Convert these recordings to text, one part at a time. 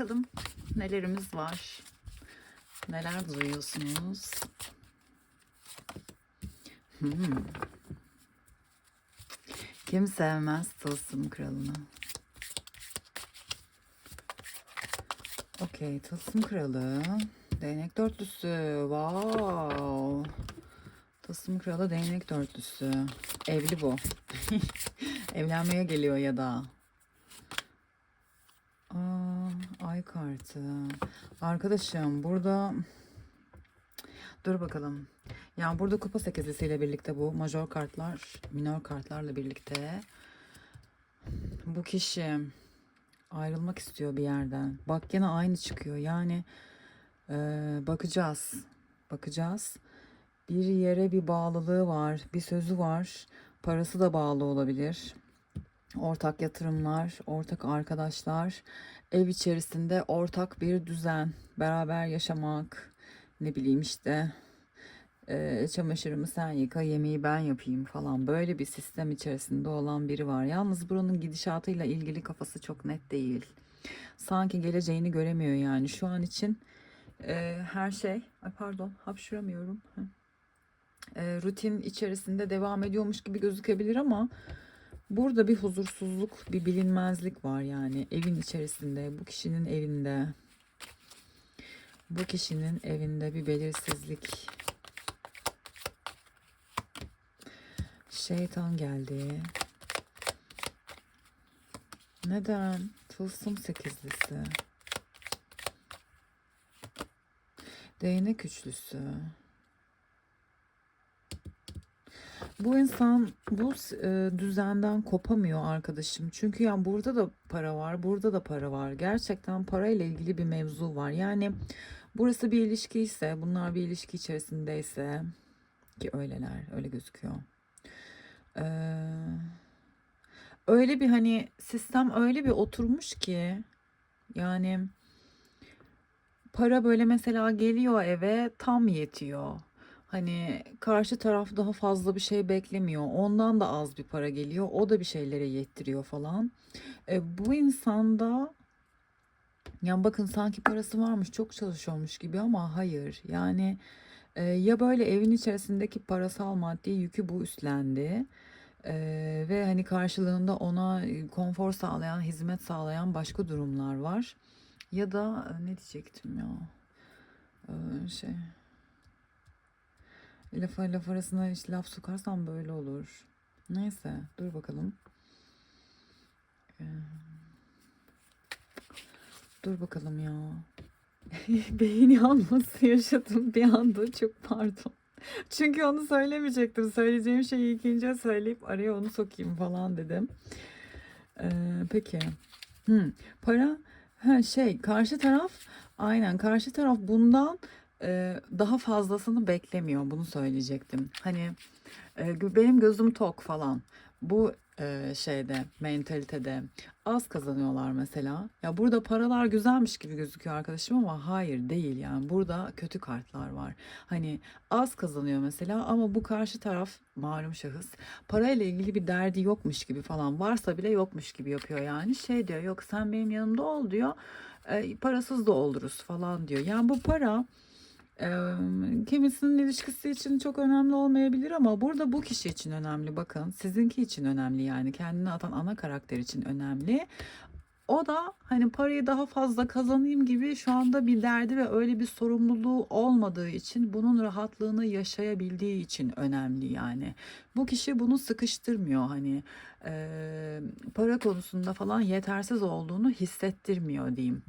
Bakalım nelerimiz var. Neler duyuyorsunuz? Hmm. Kim sevmez Tılsım Kralı'nı? Okey, Tılsım Kralı. Değnek dörtlüsü. Wow. Tılsım Kralı değnek dörtlüsü. Evli bu. Evlenmeye geliyor ya da. Aa, ay kartı. Arkadaşım burada dur bakalım. Yani burada kupa sekizlisiyle birlikte bu major kartlar, minor kartlarla birlikte bu kişi ayrılmak istiyor bir yerden. Bak gene aynı çıkıyor. Yani e, bakacağız. Bakacağız. Bir yere bir bağlılığı var, bir sözü var. Parası da bağlı olabilir ortak yatırımlar, ortak arkadaşlar, ev içerisinde ortak bir düzen, beraber yaşamak, ne bileyim işte e, çamaşırımı sen yıka, yemeği ben yapayım falan böyle bir sistem içerisinde olan biri var. Yalnız buranın gidişatıyla ilgili kafası çok net değil. Sanki geleceğini göremiyor yani şu an için e, her şey, ay pardon hapşuramıyorum. E, rutin içerisinde devam ediyormuş gibi gözükebilir ama Burada bir huzursuzluk, bir bilinmezlik var yani evin içerisinde, bu kişinin evinde. Bu kişinin evinde bir belirsizlik. Şeytan geldi. Neden? Tılsım sekizlisi. Değnek üçlüsü. Bu insan bu e, düzenden kopamıyor arkadaşım. Çünkü yani burada da para var, burada da para var. Gerçekten parayla ilgili bir mevzu var. Yani burası bir ilişki ise, bunlar bir ilişki içerisindeyse ki öyleler, öyle gözüküyor. Ee, öyle bir hani sistem öyle bir oturmuş ki yani para böyle mesela geliyor eve tam yetiyor. Hani karşı taraf daha fazla bir şey beklemiyor. Ondan da az bir para geliyor. O da bir şeylere yettiriyor falan. E, bu insanda yani bakın sanki parası varmış, çok çalışıyormuş gibi ama hayır. Yani e, ya böyle evin içerisindeki parasal maddi yükü bu üstlendi. E, ve hani karşılığında ona konfor sağlayan, hizmet sağlayan başka durumlar var. Ya da e, ne diyecektim ya? E, şey Lafa laf arasına hiç laf sokarsam böyle olur. Neyse dur bakalım. Ee, dur bakalım ya. Beyin yanması yaşadım bir anda çok pardon. Çünkü onu söylemeyecektim. Söyleyeceğim şeyi ikinci söyleyip araya onu sokayım falan dedim. Ee, peki. Hmm, para ha, şey karşı taraf aynen karşı taraf bundan e, daha fazlasını beklemiyor bunu söyleyecektim. Hani e, benim gözüm tok falan. Bu e, şeyde mentalitede az kazanıyorlar mesela. Ya burada paralar güzelmiş gibi gözüküyor arkadaşım ama hayır değil yani. Burada kötü kartlar var. Hani az kazanıyor mesela ama bu karşı taraf malum şahıs parayla ilgili bir derdi yokmuş gibi falan varsa bile yokmuş gibi yapıyor yani. Şey diyor yok sen benim yanımda ol diyor. E, parasız da oluruz falan diyor. Yani bu para kimisinin ilişkisi için çok önemli olmayabilir ama burada bu kişi için önemli. Bakın sizinki için önemli yani. Kendini atan ana karakter için önemli o da hani parayı daha fazla kazanayım gibi şu anda bir derdi ve öyle bir sorumluluğu olmadığı için bunun rahatlığını yaşayabildiği için önemli yani. Bu kişi bunu sıkıştırmıyor hani e, para konusunda falan yetersiz olduğunu hissettirmiyor diyeyim.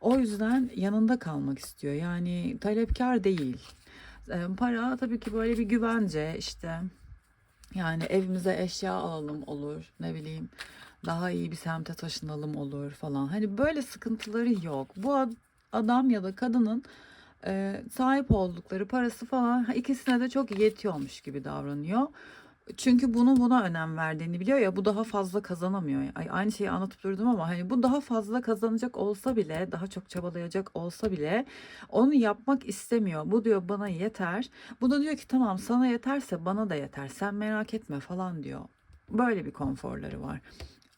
O yüzden yanında kalmak istiyor yani talepkar değil. E, para tabii ki böyle bir güvence işte yani evimize eşya alalım olur ne bileyim daha iyi bir semte taşınalım olur falan. Hani böyle sıkıntıları yok. Bu adam ya da kadının e, sahip oldukları parası falan ikisine de çok yetiyormuş gibi davranıyor. Çünkü bunu buna önem verdiğini biliyor ya bu daha fazla kazanamıyor. Ay, aynı şeyi anlatıp durdum ama hani bu daha fazla kazanacak olsa bile daha çok çabalayacak olsa bile onu yapmak istemiyor. Bu diyor bana yeter. Bu da diyor ki tamam sana yeterse bana da yeter. Sen merak etme falan diyor. Böyle bir konforları var.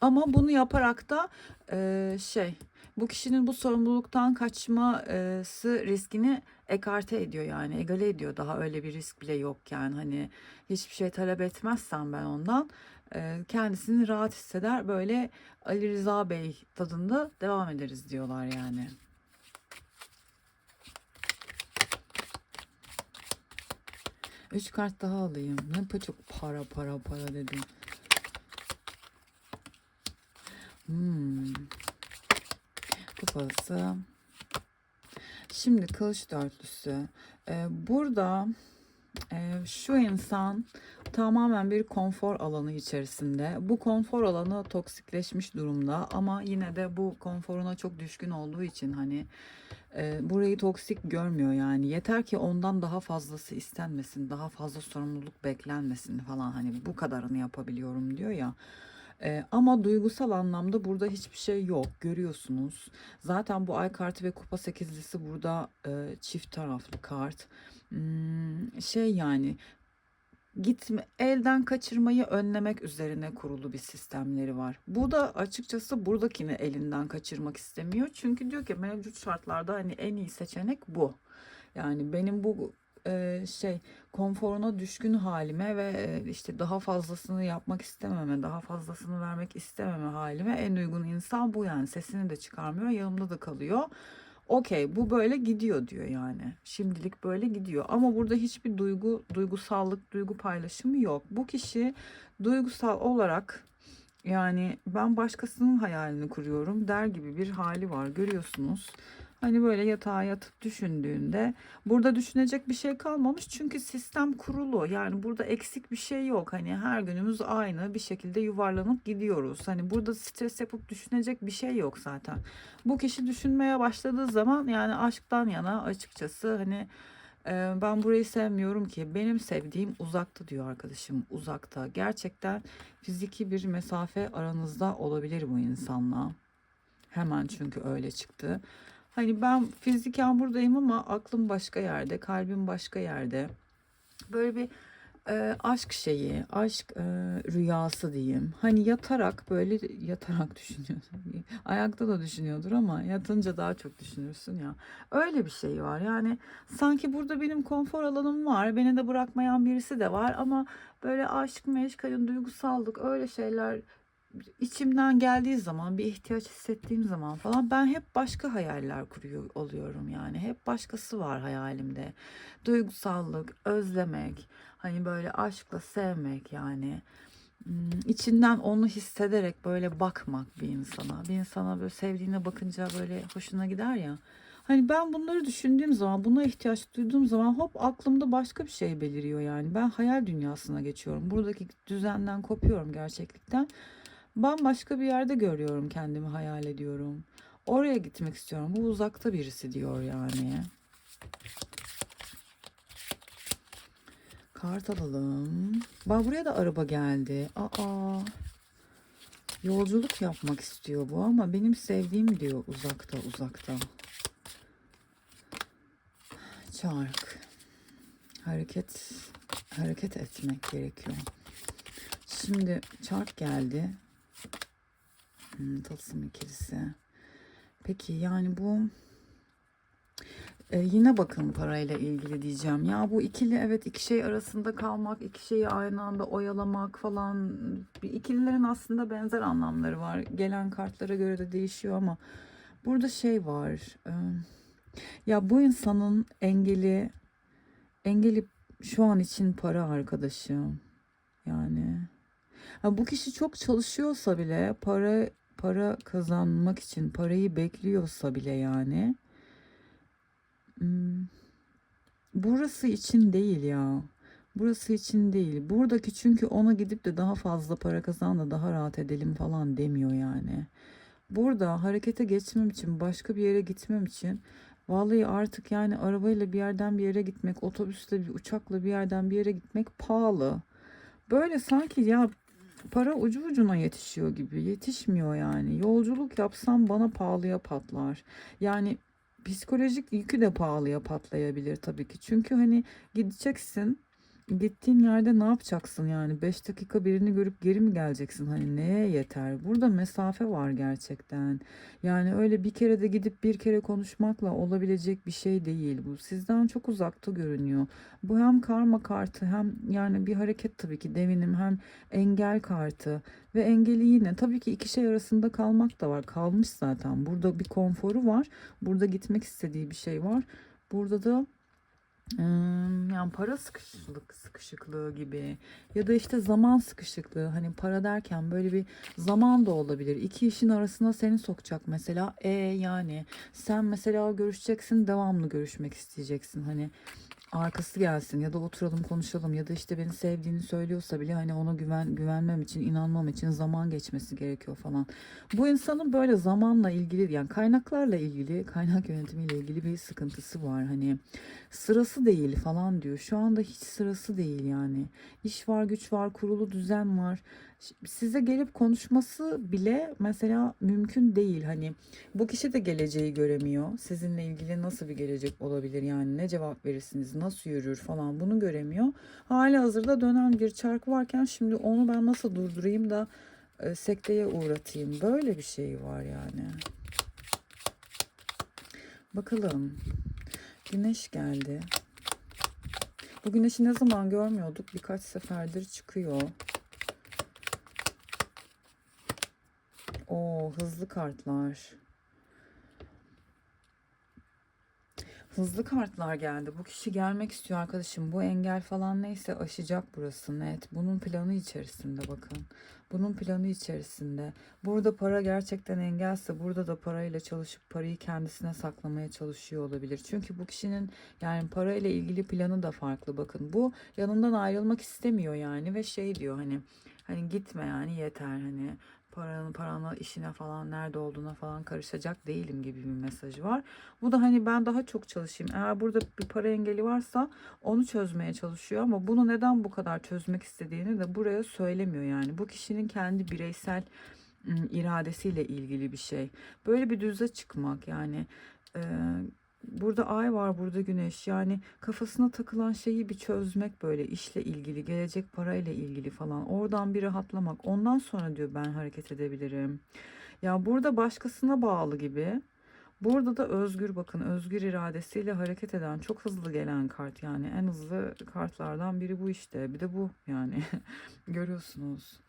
Ama bunu yaparak da e, şey bu kişinin bu sorumluluktan kaçması riskini ekarte ediyor yani egale ediyor. Daha öyle bir risk bile yok yani hani hiçbir şey talep etmezsem ben ondan e, kendisini rahat hisseder böyle Ali Rıza Bey tadında devam ederiz diyorlar yani. Üç kart daha alayım. Ne çok para para para dedim. Hmm. Kupası. Şimdi kılıç dörtlüsü. Ee, burada e, şu insan tamamen bir konfor alanı içerisinde. Bu konfor alanı toksikleşmiş durumda ama yine de bu konforuna çok düşkün olduğu için hani e, burayı toksik görmüyor yani. Yeter ki ondan daha fazlası istenmesin, daha fazla sorumluluk beklenmesin falan hani bu kadarını yapabiliyorum diyor ya. Ee, ama duygusal anlamda burada hiçbir şey yok görüyorsunuz. Zaten bu ay kartı ve kupa sekizlisi burada e, çift taraflı kart. Hmm, şey yani gitme elden kaçırmayı önlemek üzerine kurulu bir sistemleri var. Bu da açıkçası buradakini elinden kaçırmak istemiyor. Çünkü diyor ki mevcut şartlarda hani en iyi seçenek bu. Yani benim bu e, şey konforuna düşkün halime ve e, işte daha fazlasını yapmak istememe, daha fazlasını vermek istememe halime en uygun insan bu yani. Sesini de çıkarmıyor, yanımda da kalıyor. Okey bu böyle gidiyor diyor yani. Şimdilik böyle gidiyor. Ama burada hiçbir duygu, duygusallık, duygu paylaşımı yok. Bu kişi duygusal olarak yani ben başkasının hayalini kuruyorum der gibi bir hali var görüyorsunuz. Hani böyle yatağa yatıp düşündüğünde burada düşünecek bir şey kalmamış çünkü sistem kurulu. Yani burada eksik bir şey yok. Hani her günümüz aynı bir şekilde yuvarlanıp gidiyoruz. Hani burada stres yapıp düşünecek bir şey yok zaten. Bu kişi düşünmeye başladığı zaman yani aşktan yana açıkçası hani e, ben burayı sevmiyorum ki benim sevdiğim uzakta diyor arkadaşım uzakta. Gerçekten fiziki bir mesafe aranızda olabilir bu insanla. Hemen çünkü öyle çıktı. Hani ben fiziken buradayım ama aklım başka yerde, kalbim başka yerde. Böyle bir e, aşk şeyi, aşk e, rüyası diyeyim. Hani yatarak böyle yatarak düşünüyorsun. Ayakta da düşünüyordur ama yatınca daha çok düşünürsün ya. Öyle bir şey var. Yani sanki burada benim konfor alanım var. Beni de bırakmayan birisi de var ama böyle aşk meşk, hani duygusallık öyle şeyler içimden geldiği zaman bir ihtiyaç hissettiğim zaman falan ben hep başka hayaller kuruyor oluyorum yani hep başkası var hayalimde duygusallık özlemek hani böyle aşkla sevmek yani Hmm, içinden onu hissederek böyle bakmak bir insana bir insana böyle sevdiğine bakınca böyle hoşuna gider ya Hani ben bunları düşündüğüm zaman, buna ihtiyaç duyduğum zaman hop aklımda başka bir şey beliriyor yani. Ben hayal dünyasına geçiyorum. Buradaki düzenden kopuyorum gerçeklikten. Bambaşka bir yerde görüyorum kendimi hayal ediyorum. Oraya gitmek istiyorum. Bu uzakta birisi diyor yani. Kart alalım. Bak buraya da araba geldi. Aa. Yolculuk yapmak istiyor bu ama benim sevdiğim diyor uzakta uzakta. Çark. Hareket hareket etmek gerekiyor. Şimdi çark geldi. Hmm, tılsım ikilisi. Peki yani bu e, yine bakın parayla ilgili diyeceğim. Ya bu ikili evet iki şey arasında kalmak, iki şeyi aynı anda oyalamak falan. İkililerin aslında benzer anlamları var. Gelen kartlara göre de değişiyor ama burada şey var. E, ya bu insanın engeli engeli şu an için para arkadaşım. Yani ha, bu kişi çok çalışıyorsa bile para para kazanmak için parayı bekliyorsa bile yani hmm, burası için değil ya. Burası için değil. Buradaki çünkü ona gidip de daha fazla para kazan da daha rahat edelim falan demiyor yani. Burada harekete geçmem için, başka bir yere gitmem için vallahi artık yani arabayla bir yerden bir yere gitmek, otobüsle bir uçakla bir yerden bir yere gitmek pahalı. Böyle sanki ya para ucu ucuna yetişiyor gibi. Yetişmiyor yani. Yolculuk yapsam bana pahalıya patlar. Yani psikolojik yükü de pahalıya patlayabilir tabii ki. Çünkü hani gideceksin gittiğin yerde ne yapacaksın yani? 5 dakika birini görüp geri mi geleceksin? Hani neye yeter? Burada mesafe var gerçekten. Yani öyle bir kere de gidip bir kere konuşmakla olabilecek bir şey değil bu. Sizden çok uzakta görünüyor. Bu hem karma kartı hem yani bir hareket tabii ki devinim hem engel kartı ve engeli yine tabii ki iki şey arasında kalmak da var. Kalmış zaten. Burada bir konforu var. Burada gitmek istediği bir şey var. Burada da yani para sıkışıklık sıkışıklığı gibi ya da işte zaman sıkışıklığı hani para derken böyle bir zaman da olabilir. İki işin arasına seni sokacak mesela. E yani sen mesela görüşeceksin devamlı görüşmek isteyeceksin. Hani arkası gelsin ya da oturalım konuşalım ya da işte beni sevdiğini söylüyorsa bile hani ona güven güvenmem için inanmam için zaman geçmesi gerekiyor falan. Bu insanın böyle zamanla ilgili yani kaynaklarla ilgili kaynak yönetimiyle ilgili bir sıkıntısı var hani sırası değil falan diyor. Şu anda hiç sırası değil yani. İş var, güç var, kurulu düzen var. Size gelip konuşması bile mesela mümkün değil. Hani bu kişi de geleceği göremiyor. Sizinle ilgili nasıl bir gelecek olabilir yani ne cevap verirsiniz, nasıl yürür falan bunu göremiyor. Hali hazırda dönen bir çark varken şimdi onu ben nasıl durdurayım da e, sekteye uğratayım. Böyle bir şey var yani. Bakalım. Güneş geldi. Bu güneşi ne zaman görmüyorduk? Birkaç seferdir çıkıyor. O hızlı kartlar. Hızlı kartlar geldi. Bu kişi gelmek istiyor arkadaşım. Bu engel falan neyse aşacak burası net. Bunun planı içerisinde bakın. Bunun planı içerisinde. Burada para gerçekten engelse burada da parayla çalışıp parayı kendisine saklamaya çalışıyor olabilir. Çünkü bu kişinin yani parayla ilgili planı da farklı bakın. Bu yanından ayrılmak istemiyor yani ve şey diyor hani hani gitme yani yeter hani paranın parana işine falan nerede olduğuna falan karışacak değilim gibi bir mesajı var. Bu da hani ben daha çok çalışayım. Eğer burada bir para engeli varsa onu çözmeye çalışıyor ama bunu neden bu kadar çözmek istediğini de buraya söylemiyor yani. Bu kişinin kendi bireysel ım, iradesiyle ilgili bir şey. Böyle bir düze çıkmak yani e, burada ay var burada güneş. Yani kafasına takılan şeyi bir çözmek böyle işle ilgili gelecek parayla ilgili falan. Oradan bir rahatlamak. Ondan sonra diyor ben hareket edebilirim. Ya burada başkasına bağlı gibi. Burada da özgür bakın özgür iradesiyle hareket eden çok hızlı gelen kart. Yani en hızlı kartlardan biri bu işte. Bir de bu yani. Görüyorsunuz.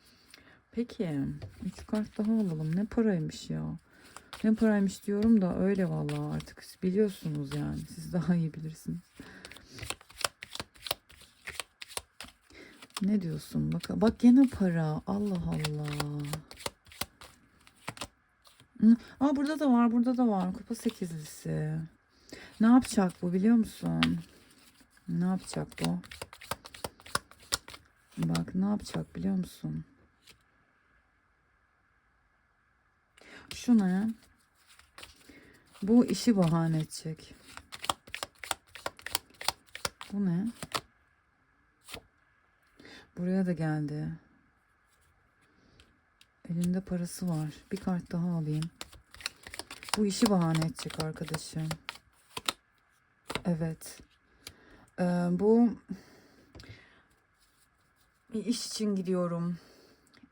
Peki üç kart daha alalım. Ne paraymış ya ne paraymış diyorum da öyle vallahi artık biliyorsunuz yani siz daha iyi bilirsiniz. Ne diyorsun bak bak gene para Allah Allah. Aa burada da var burada da var kupa sekizlisi. Ne yapacak bu biliyor musun? Ne yapacak bu? Bak ne yapacak biliyor musun? Şu ne? Bu işi bahane edecek. Bu ne? Buraya da geldi. Elinde parası var. Bir kart daha alayım. Bu işi bahane edecek arkadaşım. Evet. Ee, bu bir iş için gidiyorum.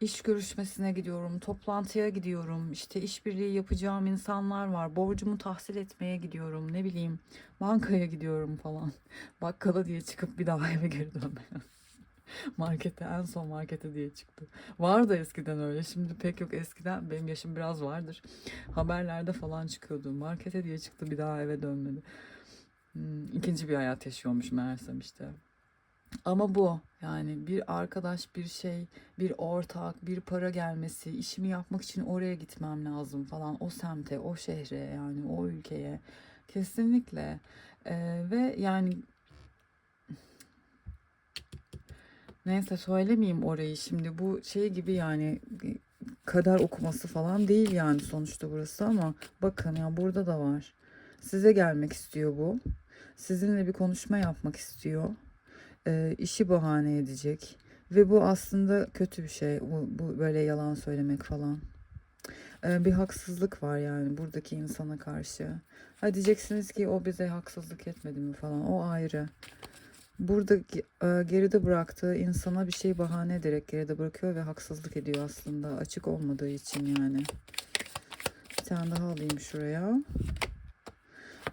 İş görüşmesine gidiyorum, toplantıya gidiyorum, işte işbirliği yapacağım insanlar var, borcumu tahsil etmeye gidiyorum, ne bileyim bankaya gidiyorum falan. Bakkala diye çıkıp bir daha eve geri dönmeye. Markete en son markete diye çıktı. Vardı eskiden öyle. Şimdi pek yok eskiden. Benim yaşım biraz vardır. Haberlerde falan çıkıyordu. Markete diye çıktı bir daha eve dönmedi. Hmm, ikinci bir hayat yaşıyormuş meğersem işte. Ama bu yani bir arkadaş, bir şey, bir ortak, bir para gelmesi, işimi yapmak için oraya gitmem lazım falan. O semte, o şehre yani o ülkeye kesinlikle. Ee, ve yani Neyse söylemeyeyim orayı şimdi. Bu şey gibi yani kader okuması falan değil yani sonuçta burası ama bakın ya burada da var. Size gelmek istiyor bu. Sizinle bir konuşma yapmak istiyor. Ee, işi bahane edecek. Ve bu aslında kötü bir şey. Bu, bu böyle yalan söylemek falan. Ee, bir haksızlık var yani buradaki insana karşı. Ha diyeceksiniz ki o bize haksızlık etmedi mi falan. O ayrı. burada e, geride bıraktığı insana bir şey bahane ederek geride bırakıyor ve haksızlık ediyor aslında. Açık olmadığı için yani. Bir tane daha alayım şuraya.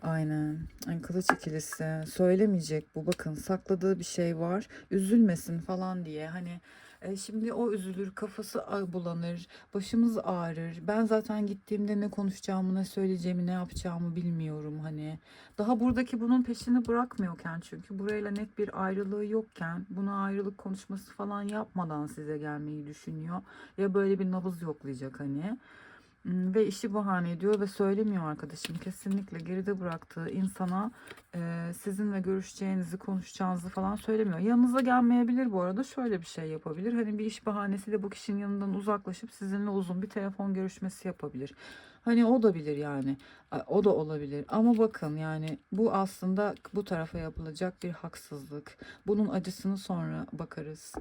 Aynen. Ay, kılıç ikilisi. Söylemeyecek bu. Bakın sakladığı bir şey var. Üzülmesin falan diye. Hani e, şimdi o üzülür, kafası bulanır, başımız ağrır. Ben zaten gittiğimde ne konuşacağımı, ne söyleyeceğimi, ne yapacağımı bilmiyorum hani. Daha buradaki bunun peşini bırakmıyorken çünkü burayla net bir ayrılığı yokken buna ayrılık konuşması falan yapmadan size gelmeyi düşünüyor. Ya böyle bir nabız yoklayacak hani. Ve işi bahane ediyor ve söylemiyor arkadaşım. Kesinlikle geride bıraktığı insana e, sizinle görüşeceğinizi, konuşacağınızı falan söylemiyor. Yanınıza gelmeyebilir bu arada. Şöyle bir şey yapabilir. Hani bir iş bahanesiyle bu kişinin yanından uzaklaşıp sizinle uzun bir telefon görüşmesi yapabilir. Hani o da bilir yani. O da olabilir. Ama bakın yani bu aslında bu tarafa yapılacak bir haksızlık. Bunun acısını sonra bakarız.